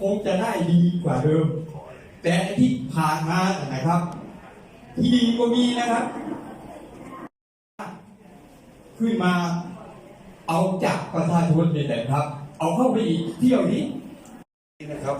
คงจะได้ดีกว่าเดิม แต่ที่ผ่านมานะครับ ที่ดีก็มีนะครับ ขึ้นมาเอาจากประชาชนนี่แหละครับ เอาเข้าไปอีกเที่ยวนี้นะครับ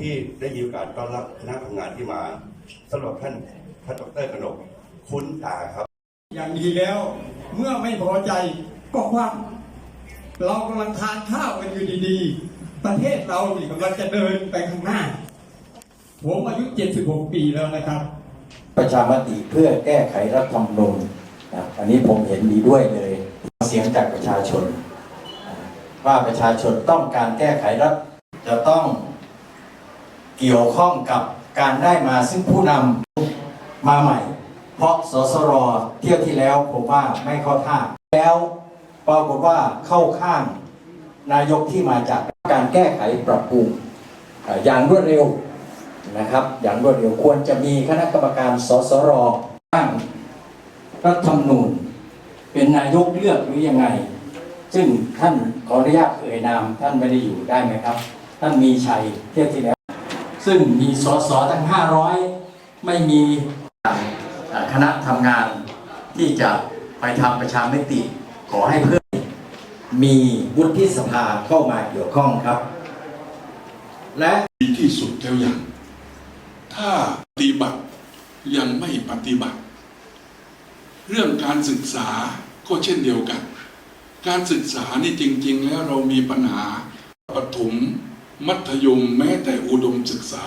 ที่ได้มีโอกาสต้อนรับคณะทำงานที่มาสำหรับท่านท่านดรกนกคุ้นตาครับ อย่างดีแล้ว เมื่อไม่พอใจก็คว่ำเรากำลังทานข้าวกันอยู่ดีๆ ประเทศเรานี่กำลังจะเดินไปข้างหน้า ผมอายุ 76 ปีแล้วนะครับ ประชามติเพื่อแก้ไขรัฐธรรมนูญนะอันนี้ผมเห็นดีด้วยเลย เสียงจากประชาชน ว่าประชาชนต้องการแก้ไขรัฐจะต้องเกี่ยวข้องกับการได้มาซึ่งผู้นำมาใหม่ เพราะสสรเที่ยวที่แล้วผมว่าไม่เข้าท่า แล้วปรากฏว่าเข้าข้าง นายกที่มาจากการแก้ไขปรับปรุงอย่างรวดเร็วนะครับ อย่างรวดเร็วควรจะมีคณะกรรมการสสรร่างรัฐธรรมนูญ เป็นนายกเลือกหรือยังไง ซึ่งท่านขออนุญาตเอ่ยนามท่านไม่ได้อยู่ได้ไหมครับ ท่านมีชัยเที่ยวที่แล้ว ซึ่งมีสสทั้ง 500 ไม่มีคณะทำงานที่จะไปทำประชามติขอให้เพิ่ม มีวุฒิสภาเข้ามาเกี่ยวข้องครับ และดีที่สุดแล้วยังถ้าปฏิบัติยังไม่ปฏิบัติ เรื่องการศึกษาก็เช่นเดียวกัน การศึกษานี่จริง ๆ แล้วเรามีปัญหาประถมมัธยมแม้แต่อุดมศึกษา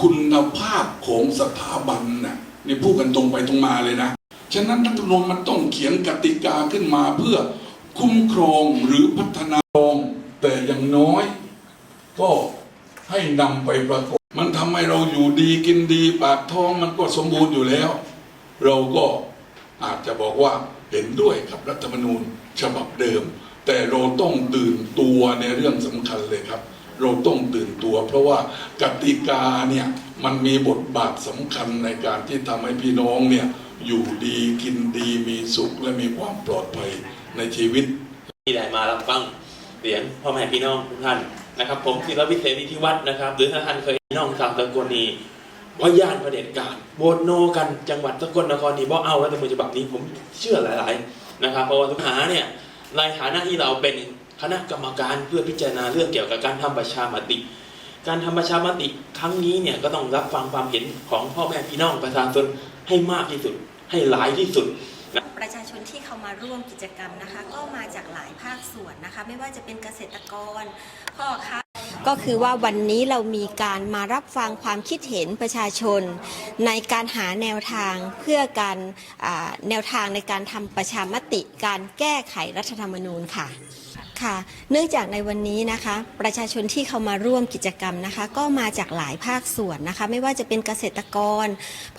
คุณภาพของสถาบันน่ะนี่พูดกันตรงไปตรงมาเลยนะ ฉะนั้นรัฐธรรมนูญมันต้องเขียนกติกาขึ้นมาเพื่อ คุ้มครองหรือพัฒนาองแต่อย่างน้อย ก็ให้นำไปประกอบมันทำให้เราอยู่ดีกินดีปากท้องมันก็สมบูรณ์อยู่แล้ว เราก็อาจจะบอกว่าเห็นด้วยกับรัฐธรรมนูญฉบับเดิม แต่เราต้องตื่นตัวในเรื่องสำคัญเลยครับ เราต้องตื่นตัว เพราะว่ากติกาเนี่ยมันมีบทบาทสำคัญในการที่ทำให้พี่น้องเนี่ย อยู่ดีกินดีมีสุขและมีความปลอดภัยในชีวิต ที่ได้มารับฟังเสียงพ่อแม่พี่น้องทุกท่านนะครับ ผมศิลวิเศษที่วัดนะครับ หรือถ้าท่านเคยน้องชาวสกนีว่าย่านประเด็จการโบวตโนกันจังหวัดสกลนครนี่บ่เอารัฐธรรมนูญฉบับนี้ผมเชื่อหลาย ๆ นะครับ เพราะว่าทุกหาเนี่ยในฐานะที่เราเป็นคณะกรรมการเพื่อพิจารณาเรื่องเกี่ยวกับการทำประชามติ การทำประชามติครั้งนี้เนี่ยก็ต้องรับฟังความเห็นของพ่อแม่พี่น้องประชาชน ให้มากที่สุด ให้หลายที่สุดประชาชนที่เข้ามาร่วมกิจกรรมนะคะ ก็มาจากหลายภาคส่วนนะคะ ไม่ว่าจะเป็นเกษตรกรพ่อค้าก็คือว่าวันนี้เรามีการมารับฟังความคิดเห็นประชาชน ในการหาแนวทางเพื่อการแนวทางในการทำประชามติ การแก้ไขรัฐธรรมนูญค่ะ ค่ะ เนื่องจากในวันนี้นะคะ ประชาชนที่เข้ามาร่วมกิจกรรมนะคะ ก็มาจากหลายภาคส่วนนะคะ ไม่ว่าจะเป็นเกษตรกร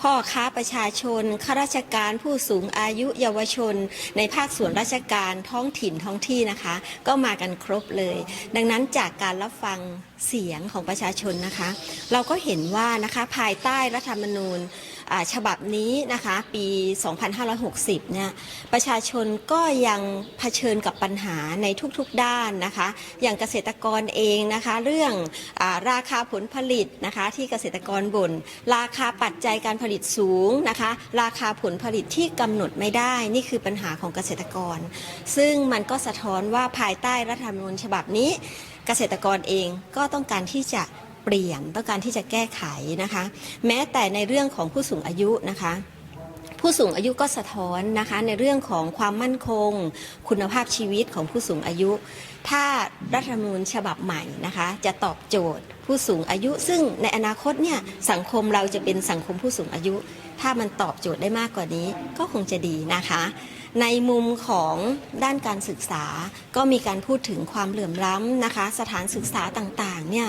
พ่อค้าประชาชนข้าราชการผู้สูงอายุเยาวชน ในภาคส่วนราชการท้องถิ่นท้องที่นะคะ ก็มากันครบเลย ดังนั้นจากการรับฟังเสียงของประชาชนนะคะ เราก็เห็นว่านะคะภายใต้รัฐธรรมนูญฉบับนี้นะคะปี 2560 เนี่ยประชาชนก็ยังเผชิญกับปัญหาในทุกๆด้านนะคะ อย่างเกษตรกรเองนะคะ เรื่องอาราคาผลผลิตนะคะ ที่เกษตรกรบน่นราคาปัจจัยการผลิตสูงนะคะ ราคาผลผลิตที่กำหนดไม่ได้นี่คือปัญหาของเกษตรกร ซึ่งมันก็สะท้อนว่าภายใต้รัฐธรรมนูญฉบับนี้เกษตรกรเองก็ต้องการที่จะเปลี่ยนต้องการที่จะแก้ไขนะคะ แม้แต่ในเรื่องของผู้สูงอายุนะคะ ผู้สูงอายุก็สะท้อนนะคะในเรื่องของความมั่นคง คุณภาพชีวิตของผู้สูงอายุ ถ้ารัฐธรรมนูญฉบับใหม่นะคะ จะตอบโจทย์ ผู้สูงอายุ ซึ่งในอนาคตเนี่ยสังคมเราจะเป็นสังคมผู้สูงอายุ ถ้ามันตอบโจทย์ได้มากกว่านี้ก็คงจะดีนะคะ ในมุมของด้านการศึกษาก็มีการพูดถึงความเหลื่อมล้ำนะคะ สถานศึกษาต่างๆเนี่ย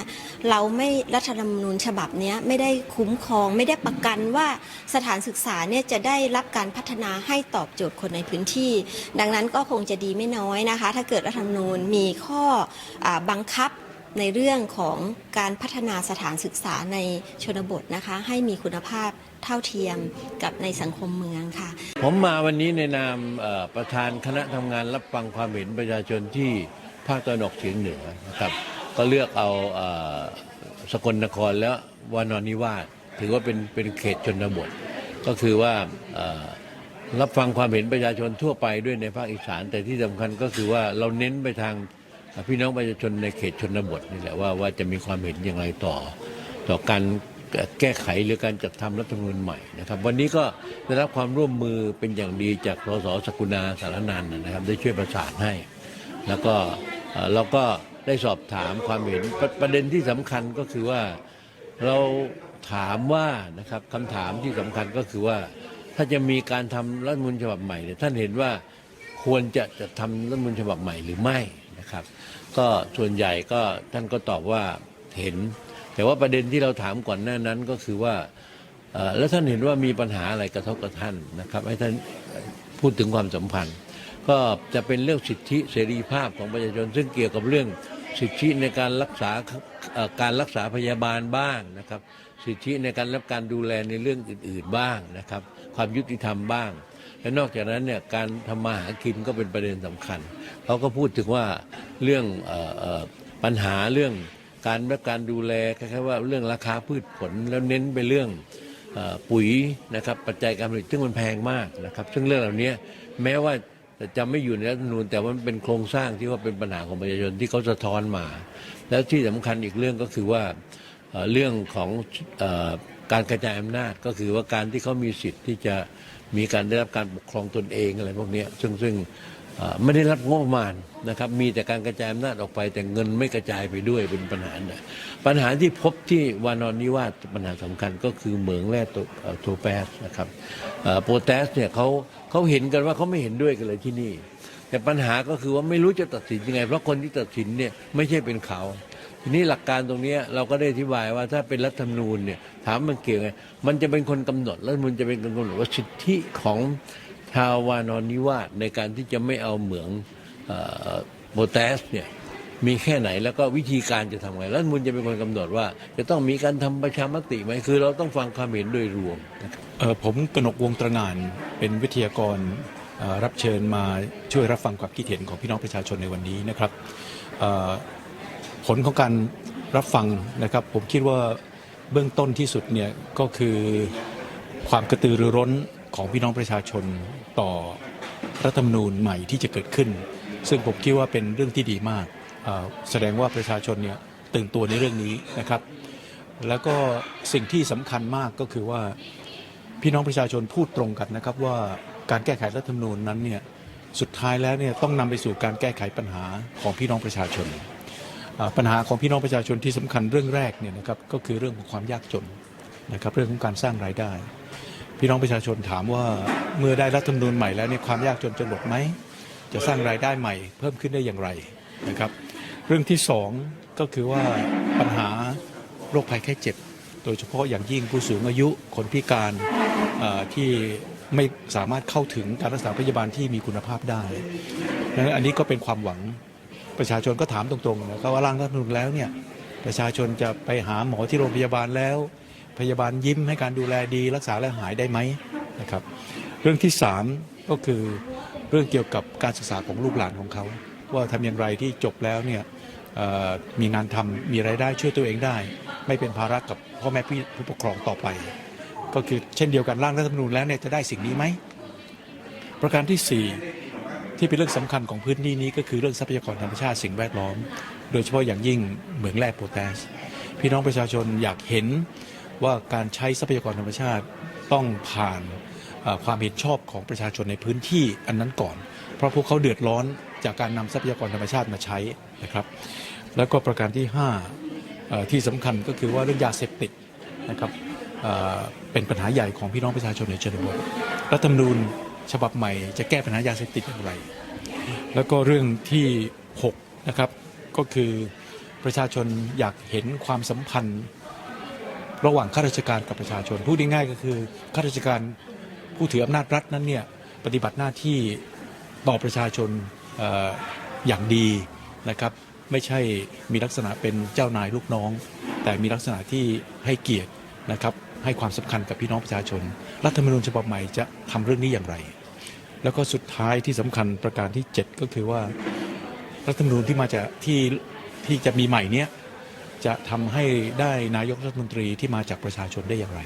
เราไม่รัฐธรรมนูญฉบับนี้ไม่ได้คุ้มครอง ไม่ได้ประกันว่าสถานศึกษาเนี่ยจะได้รับการพัฒนาให้ตอบโจทย์คนในพื้นที่ ดังนั้นก็คงจะดีไม่น้อยนะคะ ถ้าเกิดรัฐธรรมนูญมีข้ออบังคับ ในเรื่องของการพัฒนาสถานศึกษาในชนบทนะคะ ให้มีคุณภาพเท่าเทียมกับในสังคมเมืองค่ะ ผมมาวันนี้ในนามประธานคณะทำงานรับฟังความเห็นประชาชนที่ภาคตะวันออกเฉียงเหนือนะครับ ก็เลือกเอาสกลนครแล้ววานอนนิวาสถือว่าเป็นเป็นเขตชนบท ก็คือว่ารับฟังความเห็นประชาชนทั่วไปด้วยในภาคอีสาน แต่ที่สำคัญก็คือว่าเราเน้นไปทาง พี่น้องประชาชนในเขตชนบทนี่แหละว่าว่าจะมีความเห็นอย่างไรต่อ ต่อการแก้ไขหรือการจัดทำรัฐธรรมนูญใหม่นะครับ วันนี้ก็ได้รับความร่วมมือเป็นอย่างดีจากสสสกุณาสารนันนะครับ ได้ช่วยประสานให้ แล้วก็เราก็ได้สอบถามความเห็นประประเด็นที่สำคัญก็คือว่าเราถามว่านะครับคำถามที่สำคัญก็คือว่า ถ้าจะมีการทำรัฐมนูญฉบับใหม่เนี่ยท่านเห็นว่าควรจะจะทำรัฐมนูญฉบับใหม่หรือไม่ นะครับ ก็ส่วนใหญ่ก็ท่านก็ตอบว่าเห็น แต่ว่าประเด็นที่เราถามก่อนหน้านั้นก็คือว่าแล้วท่านเห็นว่ามีปัญหาอะไรกระทบกับท่านนะครับ ให้ท่านพูดถึงความสัมพันธ์ ก็จะเป็นเรื่องสิทธิเสรีภาพของประชาชน ซึ่งเกี่ยวกับเรื่องสิทธิในการรักษาการรักษาพยาบาลบ้างนะครับ สิทธิในการรับการดูแลในเรื่องอื่น ๆบ้างนะครับ ความยุติธรรมบ้าง และนอกจากนั้นเนี่ยการทำมาหากินก็เป็นประเด็นสำคัญเขาก็พูดถึงว่าเรื่องเอ่อเอ่อปัญหาเรื่องการรับการดูแลคล้ายๆว่าเรื่องราคาพืชผลแล้วเน้นไปเรื่องเอ่อปุ๋ยนะครับปัจจัยการผลิตซึ่งมันแพงมากนะครับ ซึ่งเรื่องเหล่านี้แม้ว่าจะไม่อยู่ในรัฐธรรมนูญแต่ว่ามันเป็นโครงสร้างที่ว่าเป็นปัญหาของประชาชนที่เขาสะท้อนมา แล้วที่สำคัญอีกเรื่องก็คือว่าเอ่อเรื่องของเอ่อ การกระจายอำนาจก็คือว่าการที่เขามีสิทธิ์ที่จะมีการได้รับการปกครองตนเองอะไรพวกนี้ซึ่งซึ่งไม่ได้รับงบประมาณนะครับมีแต่การกระจายอำนาจออกไปแต่เงินไม่กระจายไปด้วยเป็นปัญหาใหญ่ปัญหาที่พบที่วานอนนิวาสปัญหาสำคัญก็คือเหมืองแร่โตเอ่อโทแปสนะครับโปรแทสเนี่ยเขาเขาเห็นกันว่าเขาไม่เห็นด้วยกันเลยที่นี่ แต่ปัญหาก็คือว่าไม่รู้จะตัดสินยังไง เพราะคนที่ตัดสินเนี่ยไม่ใช่เป็นเขา ทีนี้หลักการตรงนี้เราก็ได้อธิบายว่าถ้าเป็นรัฐธรรมนูญเนี่ยถามมันเกี่ยวไงมันจะเป็นคนกำหนดรัฐธรรมนูญจะเป็นคนกำหนดว่าสิทธิของชาววานอนนิวาสในการที่จะไม่เอาเหมืองโบแทสเนี่ยมีแค่ไหนแล้วก็วิธีการจะทำไงรัฐมนูลจะเป็นคนกำหนดว่า จะต้องมีการทำประชามติไหมคือเราต้องฟังความเห็นโดยรวมนะครับเอ่อผมกนกวงตระหงานเป็นวิทยากรรับเชิญมาช่วยรับฟังความคิดเห็นของพี่น้องประชาชนในวันนี้นะครับ ผลของการรับฟังนะครับ ผมคิดว่าเบื้องต้นที่สุดเนี่ยก็คือความกระตือรือร้นของพี่น้องประชาชนต่อรัฐธรรมนูญใหม่ที่จะเกิดขึ้น ซึ่งผมคิดว่าเป็นเรื่องที่ดีมาก แสดงว่าประชาชนเนี่ยตื่นตัวในเรื่องนี้นะครับ แล้วก็สิ่งที่สำคัญมากก็คือว่าพี่น้องประชาชนพูดตรงกันนะครับว่าการแก้ไขรัฐธรรมนูญนั้นเนี่ยสุดท้ายแล้วเนี่ยต้องนำไปสู่การแก้ไขปัญหาของพี่น้องประชาชน ปัญหาของพี่น้องประชาชนที่สำคัญเรื่องแรกเนี่ยนะครับก็คือเรื่องของความยากจนนะครับเรื่องของการสร้างรายได้ พี่น้องประชาชนถามว่าเมื่อได้รัฐธรรมนูญใหม่แล้วเนี่ยความยากจนจะลดไหมจะสร้างรายได้ใหม่ เพิ่มขึ้นได้อย่างไรนะครับเรื่องที่สองก็คือว่าปัญหาโรคภัยไข้เจ็บ โดยเฉพาะอย่างยิ่งผู้สูงอายุคนพิการอ่อที่ไม่สามารถเข้าถึงการรักษาพยาบาลที่มีคุณภาพได้ดังนั้นอันนี้ก็เป็นความหวัง ประชาชนก็ถามตรงๆนะครับว่าร่างรัฐธรรมนูญแล้วเนี่ยประชาชนจะไปหาหมอที่โรงพยาบาลแล้ว พยาบาลยิ้มให้การดูแลดี รักษาและหายได้ไหมนะครับ เรื่องที่สามก็คือเรื่องเกี่ยวกับการศึกษาของลูกหลานของเขา ว่าทำอย่างไรที่จบแล้วเนี่ยมีงานทำมีรายได้ช่วยตัวเองได้ ไม่เป็นภาระกับพ่อแม่พี่ผู้ปกครองต่อไป ก็คือเช่นเดียวกันร่างรัฐธรรมนูญแล้วเนี่ยจะได้สิ่งนี้ไหมประการที่สี่ ที่เป็นเรื่องสำคัญของพื้นที่นี้ก็คือเรื่องทรัพยากรธรรมชาติสิ่งแวดล้อม โดยเฉพาะอย่างยิ่งเหมืองแร่โพแทสพี่น้องประชาชนอยากเห็นว่าการใช้ทรัพยากรธรรมชาติต้องผ่านความเห็นชอบของประชาชนในพื้นที่อันนั้นก่อน เพราะพวกเขาเดือดร้อนจากการนำทรัพยากรธรรมชาติมาใช้นะครับ แล้วก็ประการที่ห้าที่สำคัญก็คือว่าเรื่องยาเสพติดนะครับเอ่อเป็นปัญหาใหญ่ของพี่น้องประชาชนในชนบทรัฐธรรมนูญ ฉบับใหม่จะแก้ปัญหายาเสพติดอย่างไร แล้วก็เรื่องที่ 6 นะครับ ก็คือประชาชนอยากเห็นความสัมพันธ์ ระหว่างข้าราชการกับประชาชนพูดง่ายๆก็คือข้าราชการผู้ถืออำนาจรัฐนั้นเนี่ยปฏิบัติหน้าที่ต่อประชาชนอออย่างดีนะครับ ไม่ใช่มีลักษณะเป็นเจ้านายลูกน้อง แต่มีลักษณะที่ให้เกียรตินะครับให้ความสำคัญกับพี่น้องประชาชน รัฐธรรมนูญฉบับใหม่จะทำเรื่องนี้อย่างไร แล้วก็สุดท้ายที่สำคัญประการที่ 7 ก็คือว่ารัฐธรรมนูญที่มาจากที่ทที่จะมีใหม่เนี้ยจะทำให้ได้นายกรัฐมนตรีที่มาจากประชาชนได้อย่างไร